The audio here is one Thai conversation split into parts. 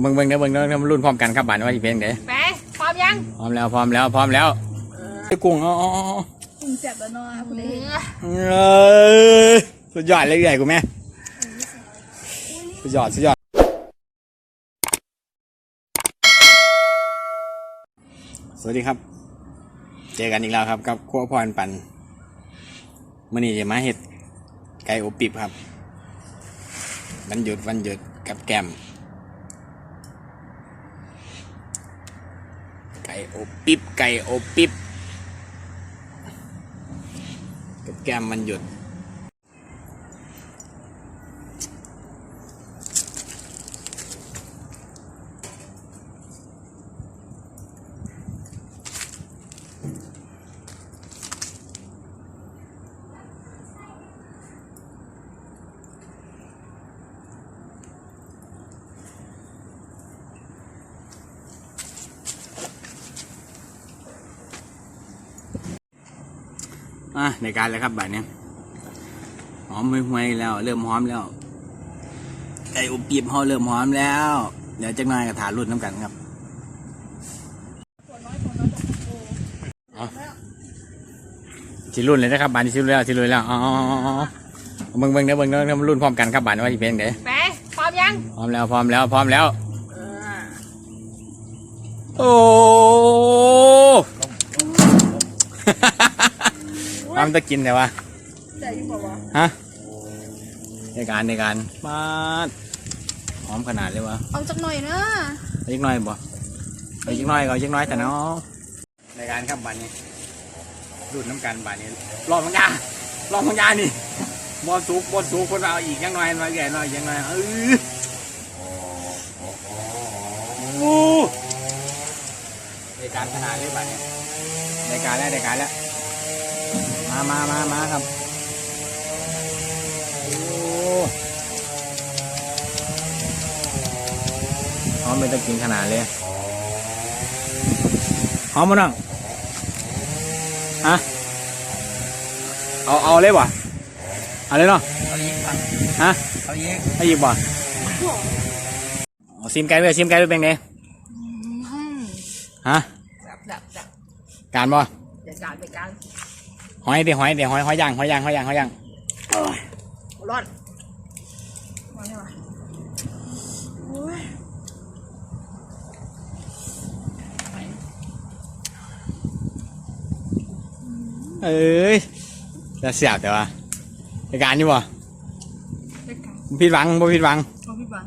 เบิ่งเบิ่งเด้อเบิ่งเด้อเด้อมันรุ่นพร้อมกันครับบ้านว่าสิเป็นเด้ไปพร้อมยังพร้อมแล้วพร้อมแล้วพร้อมแล้วไอ้กุ้งเอ๋อาเอาเอากุ้งแซ่บแล้วเนาะคุณเห็นเอ้ยสุดยอดเลยใหญ่กูแม่สุดยอดสุดยอดสวัสดีครับ เจอกันอีกแล้วครับกับครัวพรปันมื่อนี้จะมาเห็ดไก่อบปิบครับวันหยุดวันหยุดกับแกม ไก่อบปิ๊บไก่อบปิบกับแก้มมันหยุด อะในการแล้วครับบัดเนี้ยหอมห่วยๆแล้ว เริ่มหอมแล้วไก่อบปีบเขาเริ่มหอมแล้ว เดี๋ยวจักหน่อยกระถารุ่นน้ำกันครับเอาสิรุ่นเลยนะครับบานที่สิรุ่นแล้วสิรุ่นแล้วเอ๋อาเบิ่งเบิ่งเด้อเบิ่งเด้อเด้อมันรุ่นพร้อมกันครับบานว่าสิเป็นเด้ไปพร้อมยังพร้อมแล้วพร้อมแล้วพร้อมแล้ว โอ้ ความตะกินแต่ว่าแต่ยังบอกว่าฮะในการในการมาดหอมขนาดเลยวะเอาจักหน่อยนะเอาอีกหน่อยบ่เอาอีกหน่อยก็เอาอีกหน่อยแต่เนาะในการครับบานนี้ดูดน้ำกันบานนี้รอบมังยารอบมังยานี่บอสุกบอสุกคนเอาอีกยังหน่อยหน่อยแก่หน่อยยังหน่อยเออโอ้ในการขนาดเลยบานนี้ในการแล้วในการแล้ว มามามามาครับ โอ้หอมเป็นตะกินขนาดเลยหอมมั้งฮะเอาเอาเลยบ่เอาเลยเนาะเอายิงครับฮะเอายิงให้หยิบบ่เอาซิมไก่ด้วยซิมไก่ด้วยเป็นไงฮะดับดับดับการบ่เดี๋ยวการเดี๋ยวการ หอยเดี๋ยวหอยเดี๋ยวหอยหอยย่างหอยย่างหอยย่างหอยย่างร้อนมาใช่ปะโอ้ยเอ้ยจะเสียบแต่ว่าในการอยู่บ่เด็กกันผิดหวังบ่ผิดหวังเอาพี่ปะ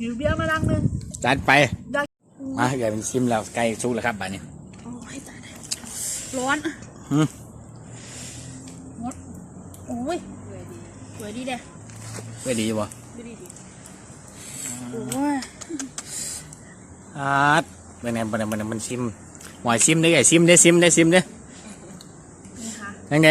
หิวเบียร์มาลังหนึงจัดไปได้มาเดี๋ยวเป็นซิมแล้วใกล้สุกแล้วครับบัดนี้โอ้ยตายแล้วร้อนหืมมดโอ้ยสวยดีเด้เพื่อดีบ่ดีดีดีโอ้ยอาดเป็นไงเป็นไงเป็นไงมันซิมหมอยซิมได้ไงซิมได้ซิมได้ซิมได้นี่ค่ะยังไง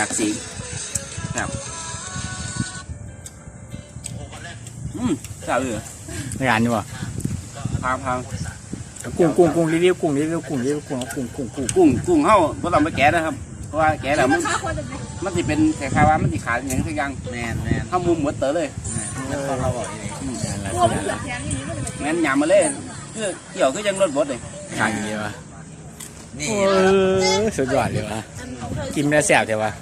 จากสีครับอืมสาวเหรอในงานนี่วะพังพังกุ้งกุ้งกุ้งเรีวิวกุ้งเรีวิวกุ้งเรีวิวกุ้งกุ้งกุ้งกุ้งกุ้งกุ้งเข้าเพราะเราไม่แก่นะครับ เพราะว่าแก่แล้วมันมันจะเป็นแข่คาว่ามันจะขาดอย่างสักยังแน่นแน่ข้ามุมหมดเต๋อเลยแม่นหยามมาเลยคืเกี่ยวก็ยังรถบดเลยขายอย่างนี้วะ นี่โอ้ยสุดยอดเลยวะกินแล้วแซ่บเถอะวะ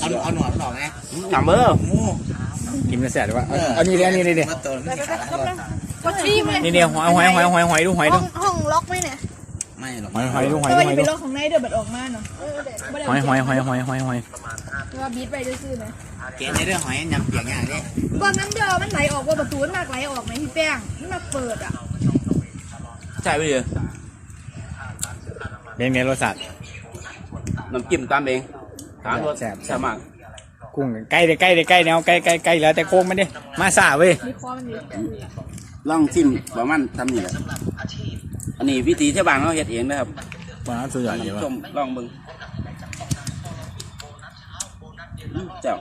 เอาเอาหนวดมันออกไงยำเบอร์งูกินแล้วแซ่บเลยวะเอาเอานี่เดี๋ยวนี่เดี๋ยวมาตัวไม่ขาดหรอกก็ชี้ไหมนี่เดี๋ยวหอยหอยหอยหอยหอยดูหอยห้ดูองห้องล็อกไหมเนี่ยไม่หรอกหอยหอยดูหอยเพดูราะว่าหอยจะดูเป็นล็อกของในเดี๋ยวบัดออกมาเนาะหอยหอยหอยหอยหอยหอยเพราะว่าบีทไปซื่อๆไหมเกณฑ์ในเรื่องหอยยำเปียกอย่างนี้ตอนนั้นเดียวมันไหลออกว่าประตูมันมากไหลออกไหมพี่แป้งมันมาเปิดอะใช่ไปเลย เป็นไงรสชาติ น้ำจิ้มตามเองตามรสแซ่บ แซ่บมากกุ้งใกล้เลยใกล้เลยใกล้แนวใกล้ใกล้ใกล้แล้วแต่โค้งมันดิมาซาเว้ยมีคอมันอยู่ลองชิมประมาณทำนี่แหละอันนี้วิธีที่บ้านเขาเฮ็ดเองนะครับว้าวสุดยอดเลยวะชมลองเบิ่งอืมเจ้า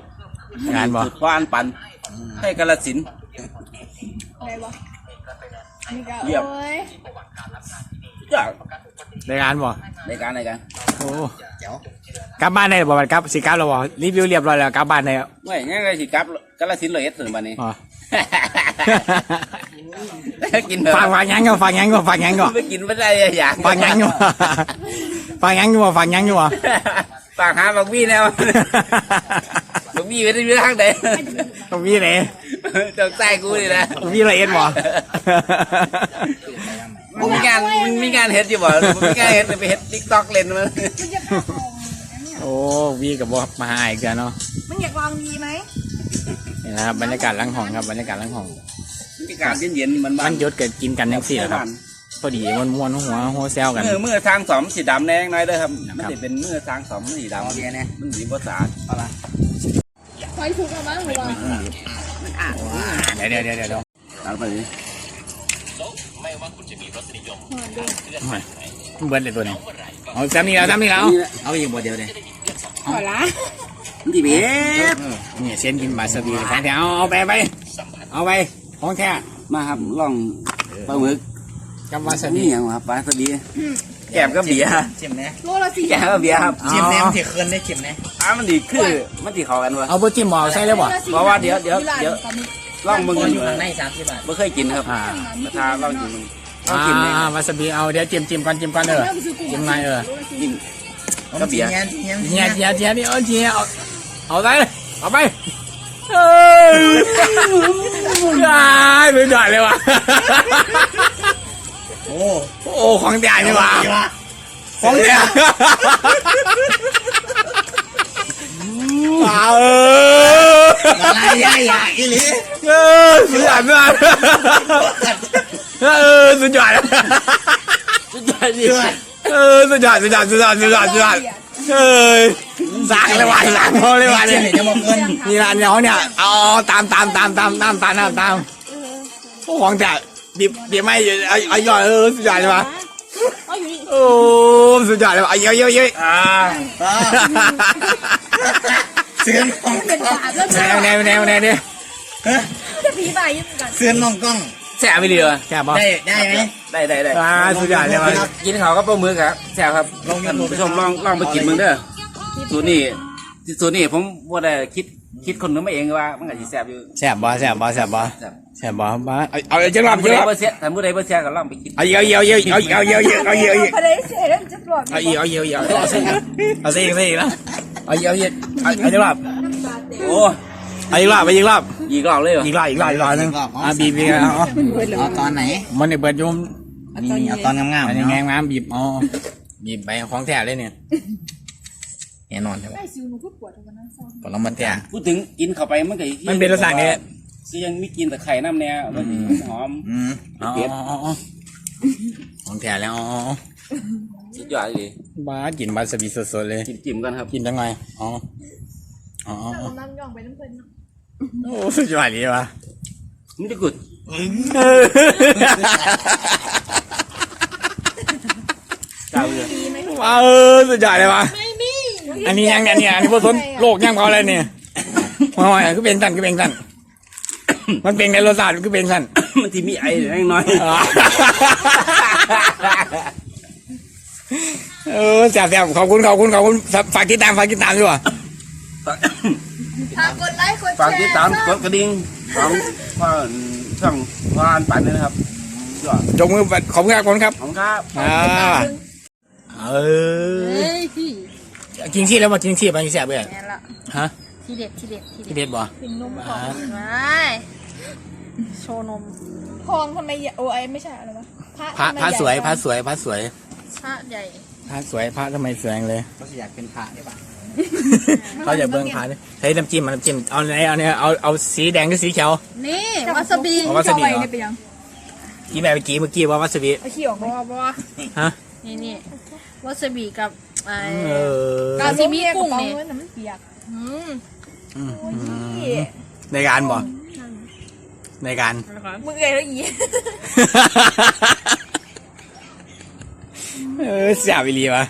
งานบ่ สุดพานปันให้กาลสินธุ์ อะไรวะนี่ก็เยี่ยม โอ้ยเจ้า ในงานบ่ในการในการโอ้กลับบ้านได้บ่บัดครับสิกลับแล้วบ่รีวิวเรียบร้อยแล้วกลับบ้านได้แล้วไม่งั้นก็สิกลับกาลสินธุ์เลยเฮ็ดถึงบัดนี้อ๋อ กินเถอะฝากฝากหยังก็ฝากหยังก็ฝากหยังก็ไม่กินไม่ได้อยากฝากหยังอยู่ฝากหยังอยู่บ่ฝากหยังอยู่บ่ฝากหาบักบี้แนวบักบี้ไปได้เรื่องทางใดตรงนี้เลยจงใส่กูนี่แหละตรงนี้ละเอียดบ่ มึงมีงานมึงมีงานเฮ็ดอยู่บ่มึงมีงานเฮ็ดไปเฮ็ดติ๊กต็อกเล่นมันมันอยากลองอันเนี้ยโอ้วีกับบ่มาหาอีกแล้วเนาะมันอยากลองดีไหมนี่นะครับบรรยากาศหลังห้องครับบรรยากาศหลังห้องมีการเย็นๆมันบ้ามันนหยศเกิดกินกันยังสี่แหละครับพอดีมวนมวนๆหัวหัวแซวกัน เมื่อเมื่อทางสอมสีดำแดงหน่อยเด้อครับ มันจะเป็นเมื่อทางสอมสีดำเอาเบียร์เนี่ยมันสีภาษาดเอาละไฟทุกข์แล้วมั้งหรือว่าเดี๋ยวเดี๋ยวเดี๋ยวเดี๋ยวตัดไปดิ มันเบิร์ดเลยตัวนี้เอาซ้ำนี่แล้วซ้ำนี่แล้วเอาอีกบทเดียวเลยขอละมันจีเบ็ดนี่เส้นกินบาสบีของแท้เอาเอาไปไปเอาไปของแท้มาครับลองปลาหมึกกับวาซานี่บิอย่างครับปลาสบีแก้มก็เบียร์ชิมนะโลละสี่แก้มก็เบียร์ครับชิมเนี่ยมันถือคืนได้ชิมนะอ้ามันดีคือมันดีเข้ากันวะเอาโบจิ้มหมอใส่เลยบ่เพราะว่าเดี๋ยวเดี๋ยวเดี๋ยวลองมึงมักันนอยู่ข้างในสามสิบบาทไม่เคยกินครับอ่ามาทาลองกินมึง ลองอ่ากินเลยวาซาบิเอาเดี๋ยวจิ้มจิ้มก่อนจิ้มก่อนเออจิ้มไงเออกินก็เบียร์เงี้ยเงี้ยเจียเจียเจียนี่เอาเจียเอาเอาไปเอาไปเออได้ไม่ได้เลยว่ะโอ้โอ้ของแท้นี่ว่ะของแท้ว้าวเอออะไรยาอยากอีหลีเออสุดยอดสุดยอด เออสุดยอดสุดยอดดีเออสุดยอดสุดยอดสุดยอดสุดยอดสุดยอดเอ้ยสั่งเลยว่ะสั่งเขาเลยว่ะเชี่เนี่ยยจะบอกเงินนี่ร้านเนี่ยเขาเนี่ยเอาตามตามตามตามตามตามตามตามพวกของแต่บีบบีบไม่เอาเอายอดเออสุดยอดเลยวะเอาอยู่นี่โอ้สุดยอดเลยวะเอาเยอะเยอะเยอะอ่าเสือนมองเป็นบาทแล้วแนนะวแนวแนวแนวดิจะผีบ่ายยังกันเสือนมองกล้อง แซ่บไปเลยแซ่บป่ะได้ได้ไหมได้ได้ได้อ่าสุดยอดเลยวะกินเขาวก็ปลาหมึกครับแซ่บครับลองท่านผู้ชมลองลองไปกินมึงเด้อสูตรนี้สูตรนี้ผมว่าได้คิดคิดคนนึงมาเองว่ามันก็สิแซ่บอยู่แซ่บบ่แซ่บบ่แซ่บบ่แซ่บแซ่บบ่มาเอาเอาเอาจังหวะผู้จังใดหวะบ่เสียถ้าผู้ใดบ่เสียก็ลองไปกินเอาเยอะเยอะเยอะเอาเอาเยอะเยอะเอาเยอะเยอะพอได้เสร็จแล้วจะปลอดเอาอีกเอาอีกเอาอีกเอาสิเอาสิเอาสิอีกแล้วเอาอีกเอาอีกเอาเอาจังหวะโอ้ เอาอีกรอบเอาอีกรอบอีกรอบเลยเหรออีกรอบอีกรอบอีกรอบนึงอะบีบบีบเอาเอาเอาตอนไหน มันเนี่ยเบิดอยุ่มอันนี้เอาตอนงามอันๆนี้เนาะแงงน้ำบีบอ๋อบีบไปของแท้เลยเนี่ยแน่นอนใช่ไหมไอ้ซิวหนูก็ปวดตรงนั้นซ้อมผลไม้แท้ พูดถึงกินเข้าไปมันก็อีกมันเป็นรสชาติเนี่ยคือยังมีกินแต่ไข่น้ำเนี่ยมันหอม อืมอ๋ออ๋ออ๋อของแท้แล้วอ๋ออ๋อสุดยอดเลยบ้ากินบาสบีสดๆเลย จิ้มจิ้มกันครับ กินยังไงอ๋ออ๋ออ๋ออ๋อน้ำย่องไปน้ำเพลินเนาะ โอ้สุดยอดเลยวะมันจะกุดเจ้าเลยดีไหมว้าวสุดยอดเลยวะไม่มีอันนี้ยังเนี่ยอันนี้อันนี้พวกสนโลกยังพออะไรเนี่ยมาว่าคือเป็นสั้นคือเป็นสั้นมันเป็นในรสชาติคือเป็นสั้นมันที่มีไอ้เล็กน้อยเออแซ่บๆขอบคุณขอบคุณขอบคุณฝากติดตามฝากติดตามด้วย ฝากกดไลค์กดแชร์ฝากติดตามกดกระดิ่งของว่าช่องพานปั่นด้วยนะครับยอดจงมือขอบคุณครับขอบคุณครับขอบคุณครับอ่าเอเฮ้อยพี่กินที่แล้วมากินที่ไปกินแซ่บเลยแม่นละฮะทีเด็ดทีเด็ดทีที่เด็ดเด็ดบ่เป็นนมของไม่โชว์นมพองทำไมใหญ่โอ้ยไม่ใช่อะไรวะพระพระทำไมพระสวยใหญ่พระสวยพระสวยชาใหญ่พระสวยพระทำไมสวยจังเลยก็อยากเป็นพระได้ปะ เขาอย่าเบิ่งพระเลยใช้น้ำจิ้มมาน้ำจิ้มเอาไหนเอาเนี่ยเอาเอาสีแดงหรือสีเขียว นี่วาซาบิเอาวาซาบิเอเหรอไว้เนี่ยไปยังกี่แม่เมื่อกี้เมื่อกี้ว่าวาซาบิเอาขี้ออกไหมบอบอฮะนี่นี่วาซาบิกับไอ้เออซาซิมิกุ้งนี่กระเป๋าเงินน่ะมันเปียกอืมอืมโอ้ยในการบ่ในการมึงเอ๋ยแล้วอีเออเสียบอีหลีวะ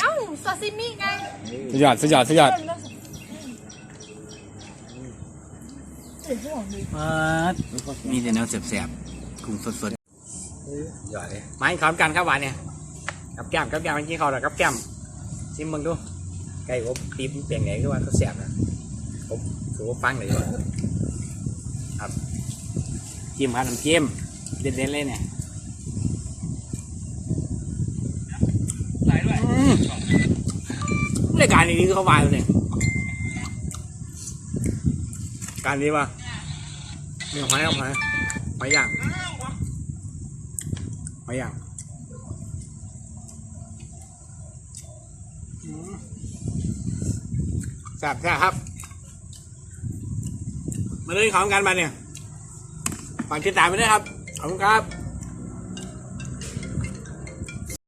เอ้าซาซิมิไง สุ ดยอดสุดยอดสุดยอดมามีแต่แนวแสบๆกุ้งสดๆยอดเลยมาอีกคำกันครับหวานเนี่ยกับแก้มกับแก้มเมื่อกี้เขาแล้วกับแก้มชิมมึงดูไก่อบปีบเปลี่ยนไงก็ว่าเขาแสบนะผมถือว่าฟังเลยว่าครับจิ้มครับน้ำจิ้มเด็ดๆเลยเนี่ยอืมราย การนี้คือเขาวายเลยเนี่ย การนี้ป่ะมีหอยเอาหอยอย่างหอยย่างแซ่บแซ่บครับ มาเลยของกันมาเนี่ยฝากติดตามไปด้วยครับ ขอบคุณครับ